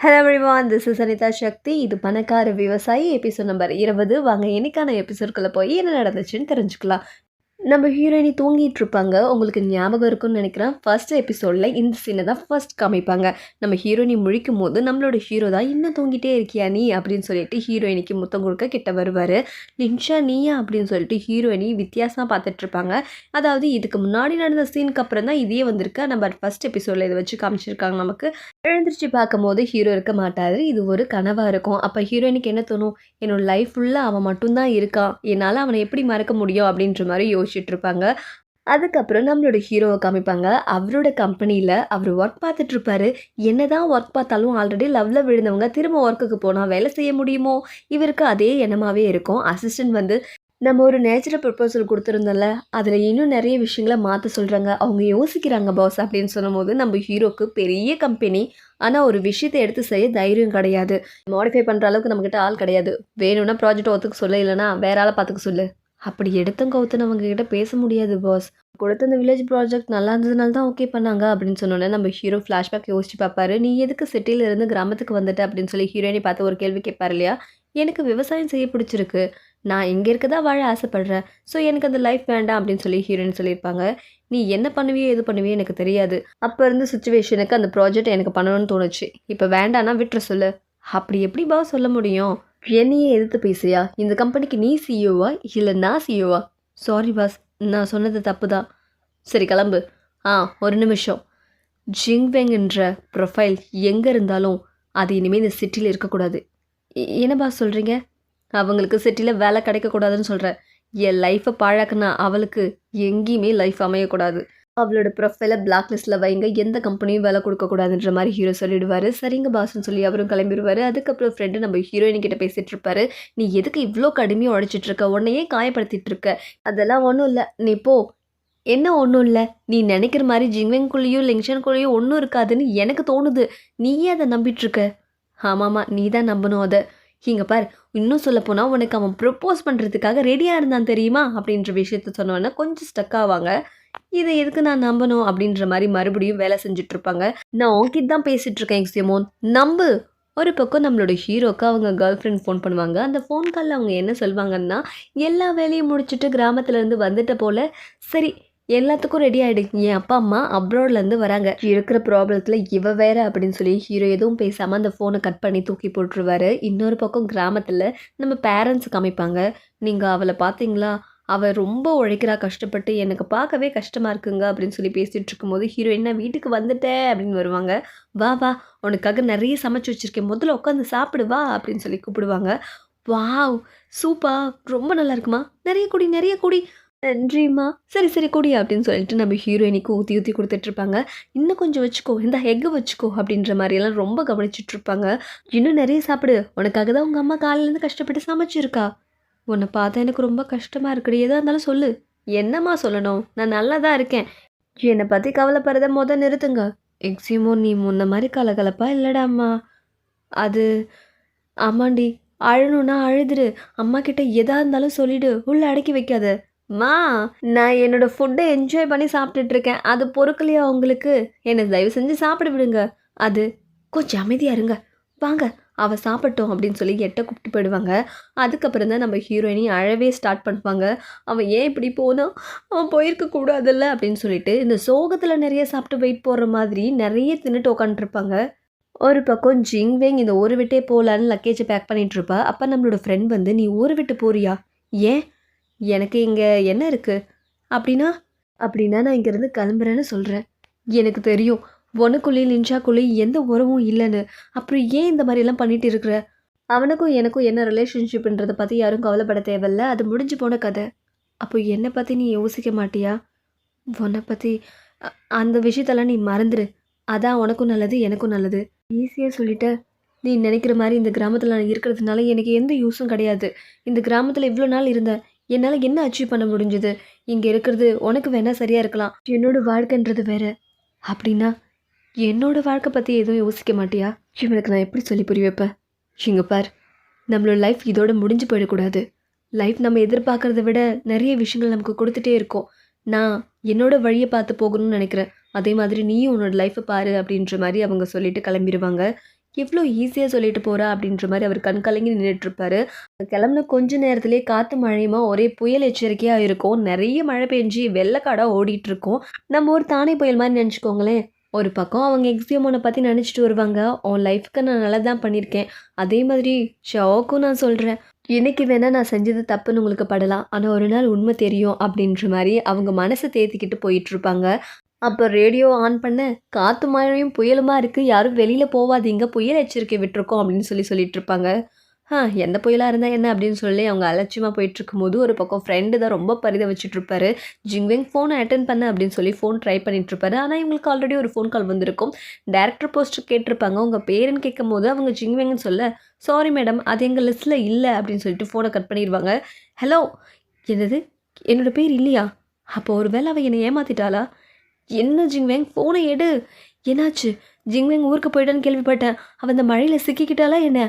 Hello everyone this is Anitha Sakthi இது பணக்கார விவசாயி எபிசோட் நம்பர் இருபது. வாங்க இன்னைக்கான எபிசோட்குள்ளே போய் என்ன நடந்துச்சுன்னு தெரிஞ்சுக்கலாம். நம்ம ஹீரோயினி தூங்கிட்டு இருப்பாங்க உங்களுக்கு ஞாபகம் இருக்கும்னு நினைக்கிறேன். ஃபர்ஸ்ட் எபிசோடில் இந்த சீனை தான் ஃபர்ஸ்ட் காமிப்பாங்க. நம்ம ஹீரோயினி முழிக்கும் போது நம்மளோட ஹீரோ தான் இன்னும் தூங்கிட்டே இருக்கியா நீ? அப்படின்னு சொல்லிட்டு ஹீரோயினிக்கு முத்தம் கொடுக்க கிட்ட வருவார். லின்ஷா நீயா? அப்படின்னு சொல்லிட்டு ஹீரோயினி வித்தியாசமாக பார்த்துட்டு இருப்பாங்க அதாவது இதுக்கு முன்னாடி நடந்த சீனுக்கு அப்புறம் தான் இதே வந்திருக்கு. நம்ம ஃபர்ஸ்ட் எபிசோடில் இதை வச்சு காமிச்சிருக்காங்க நமக்கு. எழுந்திரிச்சு பார்க்கும்போது ஹீரோ இருக்க மாட்டார். இது ஒரு கனவாக இருக்கும். அப்போ ஹீரோயினுக்கு என்ன தோணும்? என்னோட லைஃப் ஃபுல்லாக அவன் மட்டும்தான் இருக்கான். என்னால் அவனை எப்படி மறக்க முடியும்? அப்படின்ற மாதிரி யோசி இருப்பாங்க அதுக்கப்புறம் நம்மளோட ஹீரோவை காமிப்பாங்க. அவரோட கம்பெனியில் அவர் ஒர்க் பார்த்துட்டு இருப்பாரு என்னதான் ஒர்க் பார்த்தாலும் ஆல்ரெடி லவ்வில் விழுந்தவங்க திரும்ப ஒர்க்குக்கு போனால் வேலை செய்ய முடியுமோ? இவருக்கு அதே எண்ணமாகவே இருக்கும். அசிஸ்டன்ட் வந்து நம்ம ஒரு நேச்சுரல் ப்ரப்போசல் கொடுத்துருந்தோம்ல அதில் இன்னும் நிறைய விஷயங்களை மாற்ற சொல்கிறாங்க அவங்க யோசிக்கிறாங்க பாஸ் அப்படின்னு சொல்லும்போது நம்ம ஹீரோக்கு பெரிய கம்பெனி ஆனால் ஒரு விஷயத்தை எடுத்து செய்ய தைரியம் கிடையாது. மாடிஃபை பண்ணுற அளவுக்கு நம்மக்கிட்ட ஆள் கிடையாது. வேணும்னா ப்ராஜெக்ட் ஒத்துக்க சொல்ல இல்லைனா வேற ஆளை பார்த்துக்க சொல்லு. அப்படி எடுத்தும் கவுத்துனவங்க கிட்ட பேச முடியாது பாஸ் கொடுத்த அந்த வில்லேஜ் ப்ராஜெக்ட் நல்லா இருந்ததுனால தான் ஓகே பண்ணாங்க அப்படின்னு சொன்னோன்னே நம்ம ஹீரோ ஃப்ளாஷ்பேக் யோசிச்சு பார்ப்பாரு நீ எதுக்கு சிட்டியில இருந்து கிராமத்துக்கு வந்துட்ட அப்படின்னு சொல்லி ஹீரோயினி பார்த்து ஒரு கேள்வி கேட்பாரு இல்லையா? எனக்கு விவசாயம் செய்ய பிடிச்சிருக்கு. நான் இங்கே இருக்க தான் வாழ ஆசைப்படுறேன். ஸோ எனக்கு அந்த லைஃப் வேண்டாம் அப்படின்னு சொல்லி ஹீரோயின் சொல்லியிருப்பாங்க. நீ என்ன பண்ணுவியோ எது பண்ணுவியோ எனக்கு தெரியாது. அப்போ இருந்த சுச்சுவேஷனுக்கு அந்த ப்ராஜெக்ட் எனக்கு பண்ணணும்னு தோணுச்சு. இப்போ வேண்டாம்னா விட்டுற சொல்லு. அப்படி எப்படி பா சொல்ல முடியும்? என்னையே எதிர்த்து பேசுறியா? இந்த கம்பெனிக்கு நீ சிஇஓவா இல்லை நான் சிஇஓவா சாரி பாஸ் நான் சொன்னது தப்பு தான் சரி கிளம்பு. ஆ ஒரு நிமிஷம். ஜிங்வெங்ன்ற ப்ரொஃபைல் எங்கே இருந்தாலும் அது இனிமேல் இந்த சிட்டியில் இருக்கக்கூடாது. எ- என்ன பாஸ் சொல்கிறீங்க அவங்களுக்கு சிட்டியில் வேலை கிடைக்கக்கூடாதுன்னு சொல்கிறேன் என் லைஃப்பை பாழாக்குனா அவளுக்கு எங்கேயுமே லைஃப் அமையக்கூடாது. அவளோட ப்ரொஃபைலை பிளாக் லிஸ்ட்டில் வைங்க. எந்த கம்பெனியும் வேலை கொடுக்கக்கூடாதுன்ற மாதிரி ஹீரோ சொல்லிடுவார். சரிங்க பாஸ்ன்னு சொல்லி அவரும் கிளம்பிடுவார். அதுக்கப்புறம் ஃப்ரெண்டு நம்ம ஹீரோயின் கிட்ட பேசிகிட்டு இருப்பாரு. நீ எதுக்கு இவ்வளோ கடுமையாக உழைச்சிட்டு இருக்க? உன்னையே காயப்படுத்திட்டு இருக்க. அதெல்லாம் ஒன்றும் இல்லை. நீ போ. என்ன ஒன்றும் இல்லை? நீ நினைக்கிற மாதிரி ஜிங்வெங்குள்ளேயோ லிங்ஷனுக்குள்ளேயும் ஒன்றும் இருக்காதுன்னு எனக்கு தோணுது. நீயே அதை நம்பிட்டுருக்க ஆமாம்மா நீ தான் நம்பணும் அதை. இங்கே பார் இன்னும் சொல்லப்போனால் உனக்கு அவன் ப்ரப்போஸ் பண்ணுறதுக்காக ரெடியாக இருந்தான் தெரியுமா? அப்படின்ற விஷயத்த சொன்னோன்னே கொஞ்சம் ஸ்டக் ஆவாங்க. இதை எதுக்கு நான் நம்பணும் அப்படின்ற மாதிரி மறுபடியும் வேலை செஞ்சுட்டு இருப்பாங்க நான் உங்ககிட்ட தான் பேசிட்டு இருக்கேன் எக்ஸிமோன் நம்பு. ஒரு பக்கம் நம்மளோட ஹீரோக்கு அவங்க கேர்ள் ஃப்ரெண்ட் ஃபோன் பண்ணுவாங்க. அந்த ஃபோன் காலில் அவங்க என்ன சொல்லுவாங்கன்னா எல்லா வேலையும் முடிச்சுட்டு கிராமத்துலேருந்து வந்துட்ட போல சரி எல்லாத்துக்கும் ரெடி ஆகிடு என் அப்பா அம்மா அப்ராட்லேருந்து வராங்க. இருக்கிற ப்ராப்ளத்தில் இவ வேற அப்படின்னு சொல்லி ஹீரோ எதுவும் பேசாமல் அந்த ஃபோனை கட் பண்ணி தூக்கி போட்டுருவாரு. இன்னொரு பக்கம் கிராமத்தில் நம்ம பேரண்ட்ஸ் காமிப்பாங்க நீங்கள் அவளை பார்த்தீங்களா? அவள் ரொம்ப உழைக்கிறா கஷ்டப்பட்டு எனக்கு பார்க்கவே கஷ்டமாக இருக்குங்க அப்படின்னு சொல்லி பேசிகிட்டு இருக்கும்போது ஹீரோயின் நான் வீட்டுக்கு வந்துட்டேன் அப்படின்னு வருவாங்க. வா வா உனக்காக நிறைய சமைச்சு வச்சுருக்கேன். முதல்ல உட்காந்து சாப்பிடு வா அப்படின்னு சொல்லி கூப்பிடுவாங்க. வாவ் சூப்பா ரொம்ப நல்லா இருக்குமா? நிறைய குடி நிறைய குடி. நன்றிம்மா. சரி சரி குடி அப்படின்னு சொல்லிட்டு நம்ம ஹீரோயினிக்கு ஊற்றி ஊற்றி கொடுத்துட்ருப்பாங்க இன்னும் கொஞ்சம் வச்சுக்கோ இந்த எக்கு வச்சுக்கோ அப்படின்ற மாதிரியெல்லாம் ரொம்ப கவனிச்சிட்டு இருப்பாங்க. இன்னும் நிறைய சாப்பிடு. உனக்காக தான் உங்கள் அம்மா காலையிலேருந்து கஷ்டப்பட்டு சமைச்சிருக்கா. உன்னை பார்த்தா எனக்கு ரொம்ப கஷ்டமாக இருக்குடி. எதாக இருந்தாலும் சொல்லு. என்னம்மா சொல்லணும்? நான் நல்லா தான் இருக்கேன். என்னை பற்றி கவலைப்படுறத முத நிறுத்துங்க. எக்ஸிமோ நீ முன்ன மாதிரி கலகலப்பா இல்லடாம்மா அது ஆமாண்டி அழணும்னா அழுதுரு. அம்மா கிட்ட எதா இருந்தாலும் சொல்லிடு. உள்ள அடக்கி வைக்காத. மா நான் என்னோட ஃபுட்டை என்ஜாய் பண்ணி சாப்பிட்டுட்டு இருக்கேன். அது பொறுக்கலையா உங்களுக்கு? என்னை தயவு செஞ்சு சாப்பிட விடுங்க. அது கொஞ்சம் அமைதியாக இருங்க. வாங்க. அவ சாப்பிட்டோம் அப்படின்னு சொல்லி எட்ட கூப்பிட்டு போயிடுவாங்க. அதுக்கப்புறம் தான் நம்ம ஹீரோயினி அழவே ஸ்டார்ட் பண்ணுவாங்க. அவன் ஏன் இப்படி போனால் அவன் போயிருக்க கூடாதுல்ல? அப்படின்னு சொல்லிட்டு இந்த சோகத்தில் நிறைய சாப்பிட்டு வெயிட் போடுற மாதிரி நிறைய தின்னுட்டு உட்காந்துருப்பாங்க ஒரு பக்கம் ஜிங்வெங் இந்த ஒரு விட்டே போகலான்னு லக்கேஜை பேக் பண்ணிகிட்ருப்பா அப்போ நம்மளோட ஃப்ரெண்ட் வந்து நீ ஊரை விட்டு போறியா? ஏன்? எனக்கு இங்கே என்ன இருக்குது அப்படின்னா? அப்படின்னா நான் இங்கேருந்து கிளம்புறேன்னு சொல்கிறேன் எனக்கு தெரியும். உனக்குள்ளே லின்ஷாக்குள்ளேயும் எந்த உறவும் இல்லைன்னு. அப்புறம் ஏன் இந்த மாதிரிலாம் பண்ணிட்டு இருக்கிற? அவனுக்கும் எனக்கும் என்ன ரிலேஷன்ஷிப்ன்றதை பற்றி யாரும் கவலைப்பட தேவையில்ல. அது முடிஞ்சு போன கதை. அப்போ என்னை பற்றி நீ யோசிக்க மாட்டியா? உன்னை பற்றி அந்த விஷயத்தெல்லாம் நீ மறந்துடு அதான் உனக்கும் நல்லது எனக்கும் நல்லது. ஈஸியாக சொல்லிட்ட. நீ நினைக்கிற மாதிரி இந்த கிராமத்தில் நான் இருக்கிறதுனால எனக்கு எந்த யூஸும் கிடையாது. இந்த கிராமத்தில் இவ்வளோ நாள் இருந்தேன் என்னால் என்ன அச்சீவ் பண்ண முடிஞ்சது? இங்கே இருக்கிறது உனக்கு வேணால் சரியாக இருக்கலாம். என்னோட வாழ்க்கைன்றது வேறு. அப்படின்னா என்னோடய வாழ்க்கை பற்றி எதுவும் யோசிக்க மாட்டியா? இவனுக்கு நான் எப்படி சொல்லி புரிய வைப்பேன்? இங்கே பார் நம்மளோட லைஃப் இதோட முடிஞ்சு போயிடக்கூடாது. லைஃப் நம்ம எதிர்பார்க்கறத விட நிறைய விஷயங்கள் நமக்கு கொடுத்துட்டே இருக்கும். நான் என்னோடய வழியை பார்த்து போகணும்னு நினைக்கிறேன். அதே மாதிரி நீயும் உன்னோட லைஃப்பை பாரு அப்படின்ற மாதிரி அவங்க சொல்லிட்டு கிளம்பிடுவாங்க. எவ்வளோ ஈஸியாக சொல்லிட்டு போகிறா அப்படின்ற மாதிரி அவர் கண் கலங்கி நின்றுட்டுருப்பாரு கிளம்புன கொஞ்ச நேரத்துலேயே காற்று மழையுமா ஒரே புயல் எச்சரிக்கையாக இருக்கும். நிறைய மழை பெஞ்சு வெள்ளக்காடாக ஓடிட்டுருக்கோம் நம்ம ஒரு தானே புயல் மாதிரி நினச்சிக்கோங்களேன். ஒரு பக்கம் அவங்க எக்ஸியமோனை பற்றி நினச்சிட்டு வருவாங்க. உன் லைஃப்க்கு நான் நல்லா தான் பண்ணியிருக்கேன். அதே மாதிரி ஷாவுக்கும் நான் சொல்கிறேன் இன்னைக்கு வேணால் நான் செஞ்சது தப்புன்னு உங்களுக்கு படலாம். ஆனால் ஒரு நாள் உண்மை தெரியும். அப்படின்ற மாதிரி அவங்க மனசை தேத்திக்கிட்டு போயிட்டுருப்பாங்க. அப்போ ரேடியோ ஆன் பண்ண காற்று மழையும் புயலுமா இருக்குது யாரும் வெளியில் போகாதீங்க புயல் எச்சரிக்கை விட்டுருக்கோம் அப்படின்னு சொல்லி சொல்லிட்டு இருப்பாங்க எந்த புயலாக இருந்தால் என்ன? அப்படின்னு சொல்லி அவங்க அலட்சியமாக போயிட்டுருக்கும்போது ஒரு பக்கம் ஃப்ரெண்டு தான் ரொம்ப பரித வச்சுட்ருப்பாரு ஜிங்வெங் ஃபோனை அட்டன் பண்ண அப்படின்னு சொல்லி ஃபோன் ட்ரை பண்ணிட்டுருப்பாரு ஆனால் இவங்களுக்கு ஆல்ரெடி ஒரு ஃபோன் கால் வந்திருக்கும். டேரக்டர் போஸ்ட் கேட்டிருப்பாங்க. உங்கள் பேருன்னு கேட்கும் போது அவங்க ஜிங்வெங்னு சொல்ல சாரி மேடம் அது எங்கள் லிஸ்ட்டில் இல்லை அப்படின்னு சொல்லிட்டு ஃபோனை கட் பண்ணிடுவாங்க ஹலோ என்னது? என்னோட பேர் இல்லையா? அப்போ ஒரு வேளை அவள் என்னை ஏமாத்திட்டாளா? என்ன ஜிங்வெங் ஃபோனை எடு. என்னாச்சு? ஜிங்வெங் ஊருக்கு போயிட்டான்னு கேள்விப்பட்டேன். அவள் இந்த மழையில் சிக்கிக்கிட்டாளா என்ன?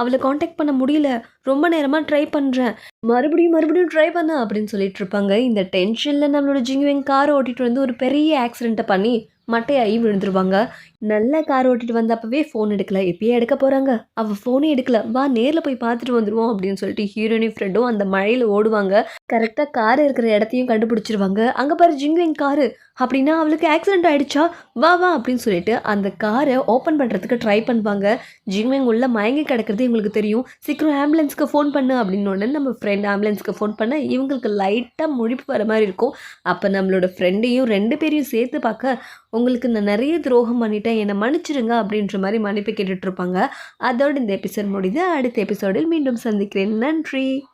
அவளை காண்டாக்ட் பண்ண முடியல. ரொம்ப நேரமாக ட்ரை பண்ணுறேன் மறுபடியும் மறுபடியும் ட்ரை பண்ண அப்படின்னு சொல்லிட்டு இருப்பாங்க. இந்த டென்ஷனில் நம்மளோட ஜிங்வெங் கார் ஓட்டிகிட்டு வந்து ஒரு பெரிய ஆக்சிடெண்ட்டை பண்ணி மட்டையாகி விழுந்துருவாங்க. நல்ல கார் ஓட்டிட்டு வந்தப்பவே ஃபோன் எடுக்கல. எப்பயே எடுக்க போகிறாங்க அவள் ஃபோனே எடுக்கல. வா நேரில் போய் பார்த்துட்டு வந்துடுவோம் அப்படின்னு சொல்லிட்டு ஹீரோனி ஃப்ரெண்டும் அந்த மழையில் ஓடுவாங்க. கரெக்டாக கார் இருக்கிற இடத்தையும் கண்டுபிடிச்சிருவாங்க. அங்கே பாரு ஜிங்குவின் காரு அப்படின்னா அவளுக்கு ஆக்சிடென்ட் ஆகிடுச்சா வா வா அப்படின்னு சொல்லிட்டு அந்த காரை ஓப்பன் பண்ணுறதுக்கு ட்ரை பண்ணுவாங்க. ஜிங்வெங் உள்ள மயங்கி கிடக்கிறது இவங்களுக்கு தெரியும். சீக்கிரம் ஆம்புலன்ஸ்க்கு ஃபோன் பண்ணு அப்படின்னு நம்ம ஃப்ரெண்ட் ஆம்புலன்ஸ்க்கு ஃபோன் பண்ண இவங்களுக்கு லைட்டாக முழிப்பு வர மாதிரி இருக்கும். அப்போ நம்மளோட ஃப்ரெண்டையும் ரெண்டு பேரையும் சேர்த்து பார்க்க உங்களுக்கு நான் நிறைய துரோகம் பண்ணிட்டேன். என்னை மன்னிச்சிடுங்க அப்படின்ற மாதிரி மன்னிப்பு கேட்டுட்ருப்பாங்க அதோடு இந்த எபிசோட் முடிந்து அடுத்த எபிசோடில் மீண்டும் சந்திக்கிறேன். நன்றி.